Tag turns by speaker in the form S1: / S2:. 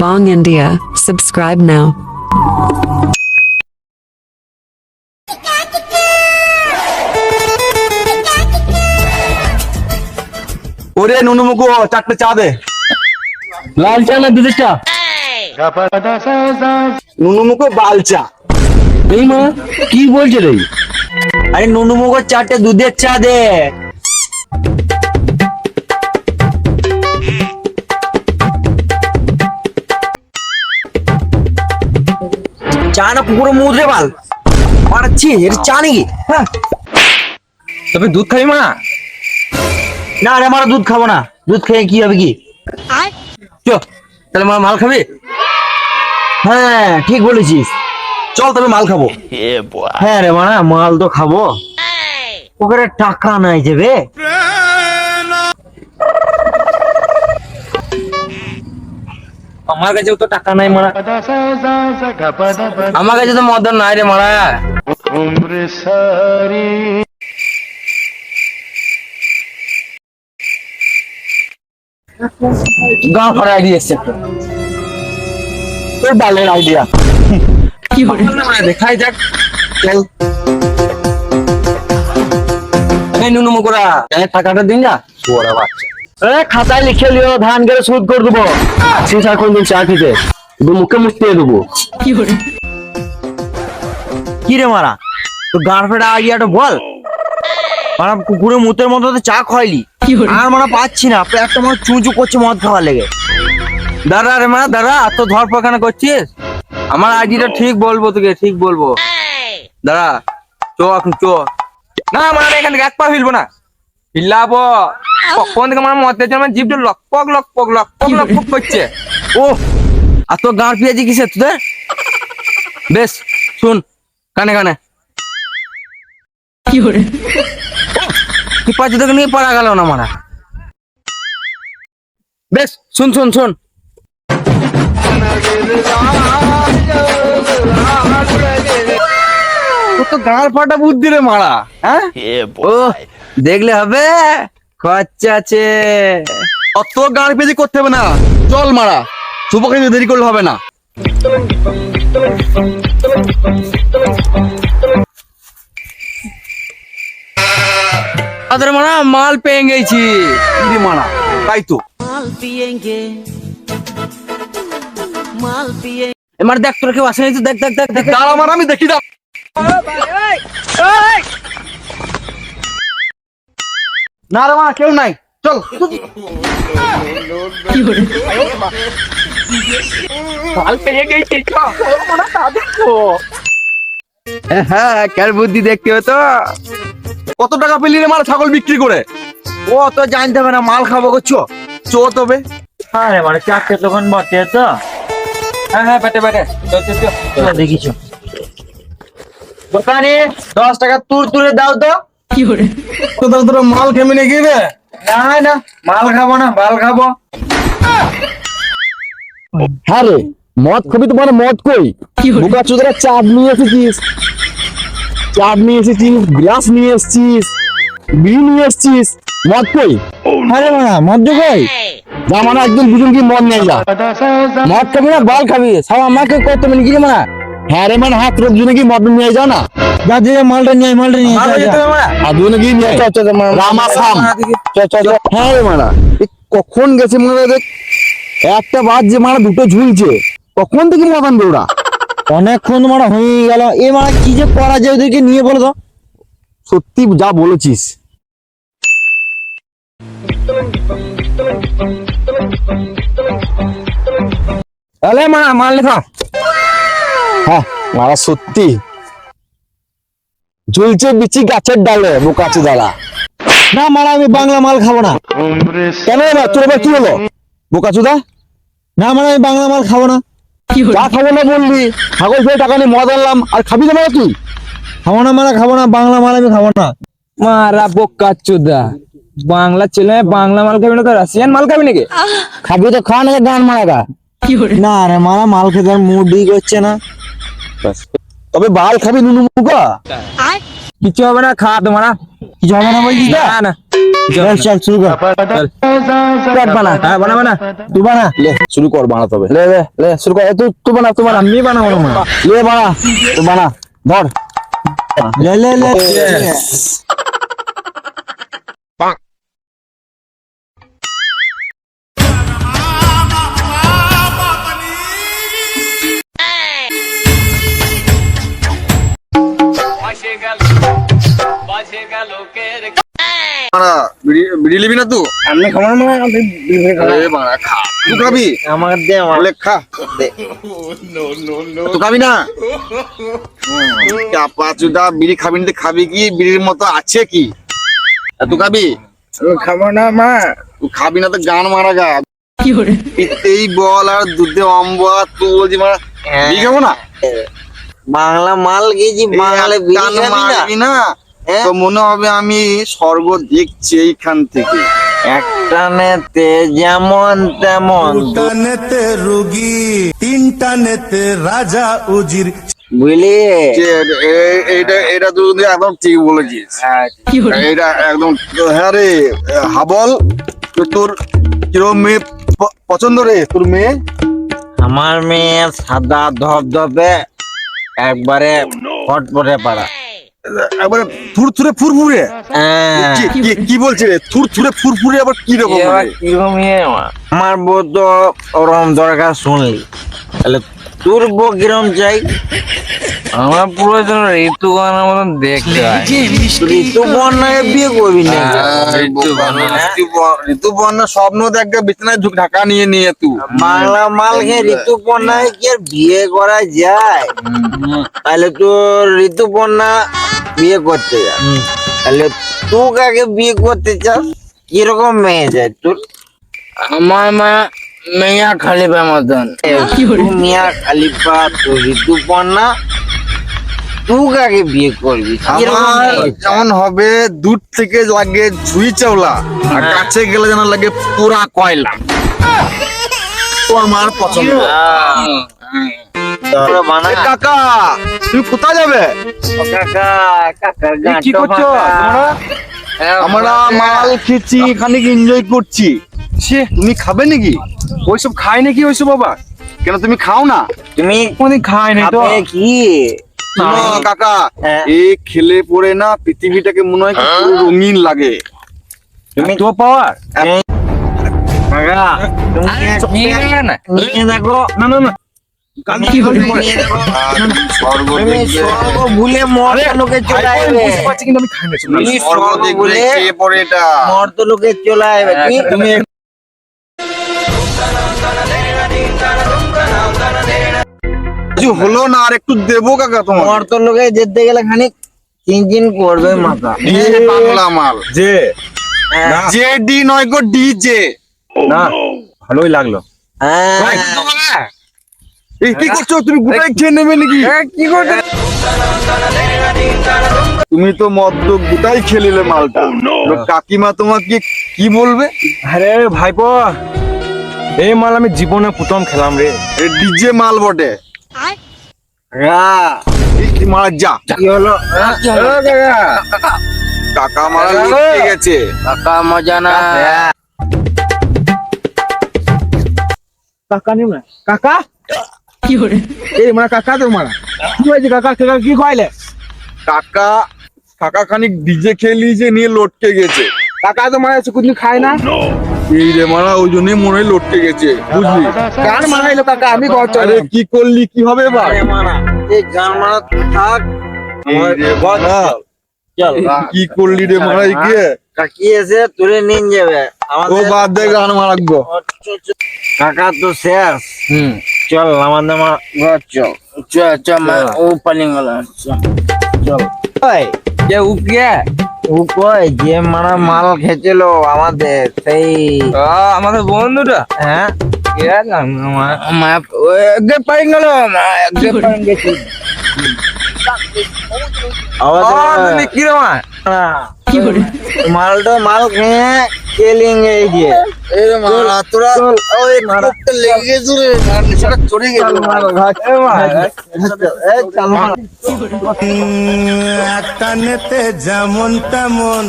S1: Bong India. Subscribe now.
S2: ওরে নুনুমুকু চারটে চা দে
S3: লাল চা না দুধের চা
S2: নুনুমুকু বাল চা
S3: এই মা কি বলছে রে
S2: আরে নুনুমুকু চারটে দুধের চা দে না মুদ্রে বাল। মারাচ্ছি এটা চা নাকি হ্যাঁ।
S3: তবে দুধ খাবি মা?
S2: না রে আমার দুধ খাব না। দুধ খেয়ে কি হবে কি?
S3: চ তাহলে মা মাল খাবি?
S2: হ্যাঁ ঠিক বলেছিস। চল তবে মাল খাব। হ্যাঁ রে মানা মাল তো খাব। ওখানে টাকা নাই যাবে
S3: আমার কাছেও তো টাকা নাই মারা। আমার কাছে তো মদন নাই রে মারা। গাঁ ফাড়া আইডিয়া এসছে।
S2: তোর বালের আইডিয়া
S3: দেখাই যাক চল। এই নুনু মুকুরা টাকাটা দিন যা বাচ্চা।
S2: খাতায় লিখে লিও ধান সুদ করে দেবো। শেষা কোনদিন চা খেতে? মুখে মুখতে দেবো। কি রে মারা? গার্লফ্রেন্ড আইডিয়াটা বল। মারা কুকুরে মুতের মতো তো চা খাইলি আর মারা পাচ্ছি না একটা মানে চুচু করছে মদ খাওয়ার লেগে।
S3: দাঁড়া রে মা দাঁড়া এত ধর পাখানা করছিস? আমার আইডিটা ঠিক বলব তোকে ঠিক বলব। দাঁড়া চো এখন চো। না মানে এখান থেকে এক পা ফিরবো না। ফিরলাবো। কখন থেকে আমার মতে আমার জিভটা লকপক লকপক লকপক লকপক করছে। ও আর তোর গাঁর পেঁয়াজি কিসের তোদের? বেশ শুন কানে কানে। কি পাচ্ছি তোকে নিয়ে পারা গেল না মারা। বেশ শুন শুন শুন। ও তো গাঁর ফাটা বুদ্ধি রে মারা হ্যাঁ? ও দেখলে হবে। খরচা আছে
S2: অত গান পেজি করতে হবে না। চল মারা। শুভকে দেরি করলে হবে না।
S3: আদর মারা মাল পেয়ে গেছি।
S2: মারা। তাই তো।
S4: মাল পেয়ে মাল পিয়ে
S3: এমার দেখ তোর কেউ আসেনি দেখ দেখ দেখ দেখ।
S2: দাঁড়া মারা আমি দেখি দাঁড়া। না রে মা কেউ নাই। চল।
S3: হ্যাঁ কার বুদ্ধি দেখতে হতো
S2: কত টাকা পেলি রে মারা ছাগল বিক্রি করে?
S3: ও তো জানতে হবে না মাল খাব করছ
S2: চো। তবে।
S5: আরে মানে চারটে দোকান বসে তো
S3: হ্যাঁ হ্যাঁ চল চল
S5: দেখিছ
S3: দোকানে দশ টাকা তুর তুলে দাও তো।
S2: তোর মাল খেমে নিয়ে গিয়ে
S3: না না মাল খাব না মাল খাব।
S2: হ্যাঁ রে মদ খাবি তো মানে মদ কই? বোকা চোদরা চাপ নিয়ে এসেছিস। চাপ নিয়ে এসেছিস গ্লাস নিয়ে এসেছিস বিড়ি নিয়ে এসেছিস। মদ কই? আরে মানা মদ কই? যা মানে একদম দুজন কি মদ নিয়ে যা। মদ খাবি না বাল খাবি। সব আমাকে করতে মানে কি রে মানা হ্যাঁ রে মানে হাত রোগ দুজনে কি মদ নিয়ে যাও না? যা মালটা নিয়ে মালটা নিয়ে
S3: মাল যেতে হবে না
S2: আর দুজনে কি নিয়ে চল চল রামা সাম চল চল চল। হ্যাঁ রে কখন গেছে মনে দেখ। একটা বাদ যে মারা দুটো ঝুলছে। কখন থেকে মদ আনবে ওরা? অনেকক্ষণ মারা হয়ে গেল। এ মারা কি যে করা যায় ওদেরকে নিয়ে বলো তো। সত্যি যা বলেছিস।
S3: তাহলে মা মাল লেখা।
S2: হ্যাঁ মারা সত্যি। ঝুলছে বিচি গাছের ডালে বোকাছে দাঁড়া না মারা আমি বাংলা মাল খাব না। কেন তোর কি হলো? বোকাচুদা না মানে আমি বাংলা মাল খাব না। যা খাব না বললি। ছাগল ফেলে টাকা নিয়ে মদ আনলাম। আর খাবি না তুই? খাব না মানে খাব না বাংলা মাল আমি খাব না।
S3: মারা বোকা চোদা বাংলা ছেলে বাংলা মাল খাবি না তো? রাশিয়ান মাল খাবি নাকি?
S2: খাবি তো খাওয়া না গান মারা না রে মারা মাল খেতে মুডই করছে না। তবে বাল খাবি নুনু মুখা কিছু হবে না খা তোমার।
S3: কিছু হবে না বলছিস
S2: না? না
S3: চল চল শুরু কর।
S2: চট বানা। হ্যাঁ বানা বানা।
S3: তুই বানা। লে শুরু কর বানাতে হবে লে লে লে শুরু কর। তুই তুই বানা তুই
S2: আমি বানাবো না
S3: লে বানা। তুই বানা। ধর। লে লে লে।
S2: বিড়ি না তুই?
S3: আমি খাবার না আমি
S2: আরে বাড়া খা। তুই খাবি?
S3: আমার দে আমার
S2: খা। তুই খাবি না? চাপা চুদা বিড়ি খাবি না খাবি কি? বিড়ির মতো আছে কি? আর তুই খাবি?
S3: খাব না মা।
S2: তুই খাবি না তো গান মারা গা। পিতেই বল আর দুধে অম্বা তুই বলছি মারা বিড়ি খাব না?
S5: বাংলা মাল গেছি বাংলা
S2: এই না।
S5: হ্যাঁ?
S2: তো মনে হবে আমি স্বর্গ দেখছি এইখান থেকে
S5: একটানেতে যেমন তেমন।
S6: টানেতে রুগী তিনটানেতে রাজা উজির।
S5: বুঝলি?
S2: যে এ- এইটা এটা তুই একদম ঠিক বলেছিস এটা একদম হ্যাঁ রে হাবল তো তোর কিরম মেয়ে পছন্দ রে তোর মেয়ে?
S5: আমার মেয়ে সাদা ধপধপে একবারে ফটফটে পাড়া।
S2: একবারে থুরথুরে ফুরফুরে।
S5: হ্যাঁ।
S2: কি- বলছে রে? থুরথুরে ফুরফুরে আবার কি রকম
S5: আমার? বউ তো ওরম দরকার শুনলি। তাহলে তোর বউ কিরম চাই?
S7: আমার পুরো যেন ঋতুগানের মতন দেখতে হয়।
S5: ঋতু বন্যাকে বিয়ে করবি না।
S2: আরে ঋতু- ঋতুপর্ণা স্বপ্ন দেখবে বিছানায় ঝুঁক ঢাকা নিয়ে নিয়ে তুই
S5: বাংলা মাল খেয়ে ঋতুপর্ণাকে কি আর বিয়ে করা যায়? তাহলে তোর ঋতুপর্ণা বিয়ে করতে যা তাহলে তুই কাকে বিয়ে করতে চাস? কীরকম মেয়ে যায় তোর?
S7: আমার মা মেয়া খালিপা মতন।
S5: মিয়া খালিফা তোর ঋতুপর্ণা তুই কাকে বিয়ে করবি?
S2: যেমন হবে দূর থেকে লাগে ঝুই চাওলা আর কাছে গেলে যেন লাগে পুরা কয়লা। তো আমার পছন্দ। এ কাকা তুমি কোথায় যাবে? কি করছ? আমরা মাল খেয়েছি এখানে এনজয় করছি? তুমি খাবে নাকি? ওইসব খায় নাকি ওইসব বাবা? কেন তুমি খাও না?
S5: তুমি
S2: কোনদিন খায়
S5: খাবে কি?
S2: কাকা
S5: হ্যাঁ।
S2: এই খেলে পড়ে না পৃথিবীটাকে মনে হয় কি রঙিন লাগে।
S5: তুমি
S2: তো পাওয়ার?
S5: কাকা তুমি
S7: নিয়ে নেবে না।
S5: নিয়ে দেখো।
S2: না না না। হলো? না আর একটু দেবো কাকা তোমার
S5: মর্ত লোকে যেতে গেলে খানিক চিনচিন করবে মাথা।
S2: বাংলা মাল।
S3: যে
S5: হ্যাঁ,
S2: জে ডি নয় গো ডিজে
S3: না ভালোই লাগল।
S5: হ্যাঁ।
S2: এই কি করছ? তুমি গোটাই খেয়ে নেবে নাকি?
S7: কি
S2: তুমি তো মদ্য গোটাই খেলিলে মালটা। কাকিমা তোমাকে কি বলবে?
S3: আরে ভাইপো এই মাল আমি জীবনে প্রথম খেলাম রে।
S2: ডিজে মাল বটে।
S5: হ্যাঁ,
S2: মারা যা।
S5: কি হলো? হ্যাঁ,
S2: কাকা। মারা গেছে।
S7: কাকা মজা না।
S5: হ্যাঁ।
S3: কাকা নিম না। কাকা? এই মারা কাকা তো মারা। কি হয়েছে কাকা? কাকা কি খাইলে?
S2: কাকা কাকা খানিক ডিজে খেলি যে নিয়ে লটকে গেছে।
S3: কাকা তো মারা কুদিন খায় না?
S2: এই রে মারা ওই জন্যই মনে হয় লটকে গেছে বুঝলি?
S3: গান মারাইলো কাকা আমি ঘর
S2: কি করলি কি হবে
S5: মারা, এই গান মারা থাক।
S2: কি করলি রে মারা গিয়ে
S5: কাকি এসে তুলে নিন যাবে।
S2: ও বাদ দে গান মারাকবো
S5: কাকা তো শেষ।
S7: হুম।
S5: চল আমাদের মা ঘর চল।
S7: চ চ মা ও পালিং গেল।
S5: চল ওই,
S7: কে উকিয়া
S5: ও কই যে মারা মাল খেয়েছিল আমাদের সেই
S7: আমাদের বন্ধুটা?
S5: হ্যাঁ।
S7: নাম আমার পালিং গেল রে
S5: মালটা মাল খেয়ে
S8: খেলেঙ্গে
S5: এই নেতে যেমন তেমন।